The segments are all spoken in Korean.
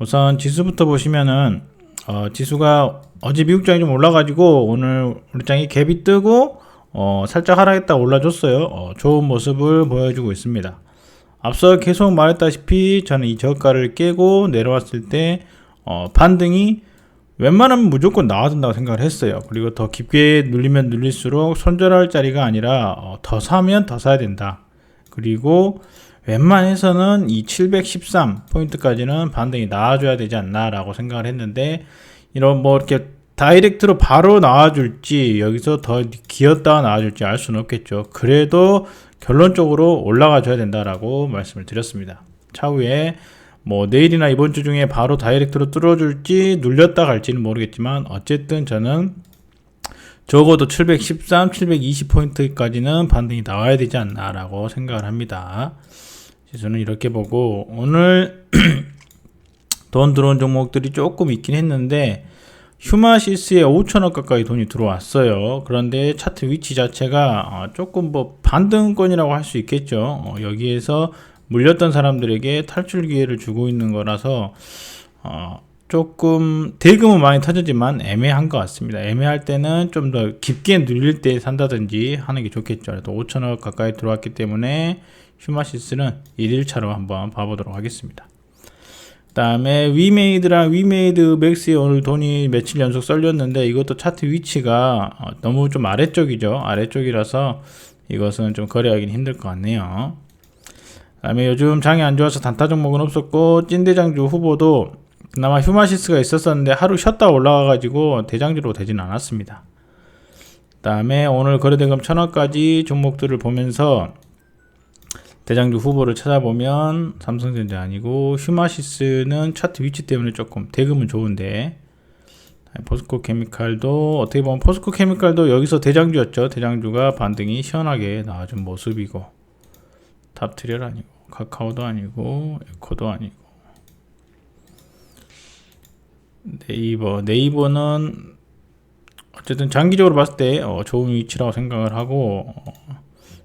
우선 지수부터 보시면은 어, 지수가 어제 미국장이 좀 올라가지고 오늘 우리 장이 갭이 뜨고 어, 살짝 하락했다 올라줬어요. 어, 좋은 모습을 보여주고 있습니다. 앞서 계속 말했다시피 저는 이 저가를 깨고 내려왔을 때 어, 반등이 웬만하면 무조건 나와야 된다고 생각을 했어요. 그리고 더 깊게 눌리면 눌릴수록 손절할 자리가 아니라 어, 더 사면 더 사야 된다. 그리고 웬만해서는 이 713 포인트까지는 반등이 나와줘야 되지 않나라고 생각을 했는데 이런 뭐 이렇게 다이렉트로 바로 나와줄지 여기서 더 기었다가 나와줄지 알 수는 없겠죠. 그래도 결론적으로 올라가줘야 된다라고 말씀을 드렸습니다. 차후에 뭐 내일이나 이번 주 중에 바로 다이렉트로 뚫어줄지 눌렸다 갈지는 모르겠지만 어쨌든 저는 적어도 713, 720포인트까지는 반등이 나와야 되지 않나라고 생각을 합니다. 지수는 이렇게 보고 오늘 돈 들어온 종목들이 조금 있긴 했는데 휴마시스에 5천원 가까이 돈이 들어왔어요. 그런데 차트 위치 자체가 어, 조금 뭐 반등권이라고 할 수 있겠죠. 어, 여기에서 물렸던 사람들에게 탈출 기회를 주고 있는 거라서 어, 조금 대금은 많이 터졌지만 애매한 것 같습니다. 애매할 때는 좀 더 깊게 눌릴 때 산다든지 하는 게 좋겠죠. 그래도 5천원 가까이 들어왔기 때문에 휴마시스는 1일차로 한번 봐보도록 하겠습니다. 그 다음에 위메이드랑 위메이드 맥스에 오늘 돈이 며칠 연속 썰렸는데 이것도 차트 위치가 어, 너무 좀 아래쪽이죠. 아래쪽이라서 이것은 좀 거래하기는 힘들 것 같네요. 그 다음에 요즘 장이 안 좋아서 단타 종목은 없었고 찐대장주 후보도 그나마 휴마시스가 있었었는데 하루 쉬었다 올라가가지고 대장주로 되진 않았습니다. 그 다음에 오늘 거래대금 천원까지 종목들을 보면서 대장주 후보를 찾아보면 삼성전자 아니고 휴마시스는 차트 위치 때문에 조금 대금은 좋은데 포스코 케미칼도 어떻게 보면 포스코 케미칼도 여기서 대장주였죠. 대장주가 반등이 시원하게 나와준 모습이고 탑트리얼 아니고 카카오도 아니고 에코도 아니고 네이버 네이버는 어쨌든 장기적으로 봤을 때 어, 좋은 위치라고 생각을 하고 어,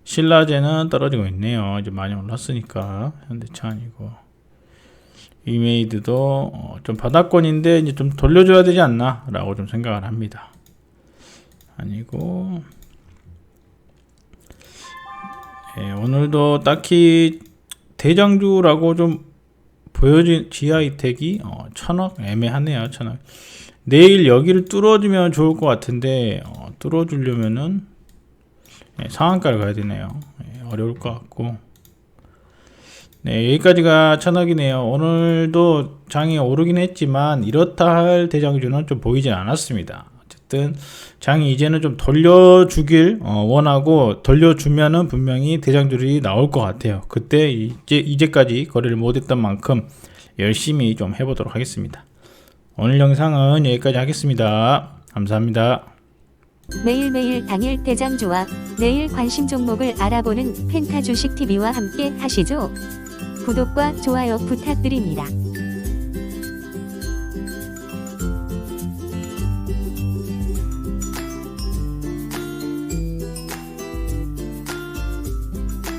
신라제는 떨어지고 있네요. 이제 많이 올랐으니까 현대차 아니고 이메이드도 어, 좀 바닥권인데 이제 좀 돌려줘야 되지 않나 라고 좀 생각을 합니다. 아니고 예, 오늘도 딱히 대장주라고 좀 보여진 지하이텍이 어, 천억 애매하네요. 천억. 내일 여기를 뚫어주면 좋을 것 같은데 어, 뚫어주려면은 네, 상한가를 가야 되네요. 네, 어려울 것 같고. 네, 여기까지가 천억이네요. 오늘도 장이 오르긴 했지만 이렇다 할 대장주는 좀 보이진 않았습니다. 어쨌든 장이 이제는 좀 돌려주길 어, 원하고 돌려주면은 분명히 대장주들이 나올 것 같아요. 그때 이제 이제까지 거래를 못했던 만큼 열심히 좀 해보도록 하겠습니다. 오늘 영상은 여기까지 하겠습니다. 감사합니다. 매일매일 당일 대장주와 내일 관심 종목을 알아보는 펜타 주식 TV와 함께 하시죠. 구독과 좋아요 부탁드립니다.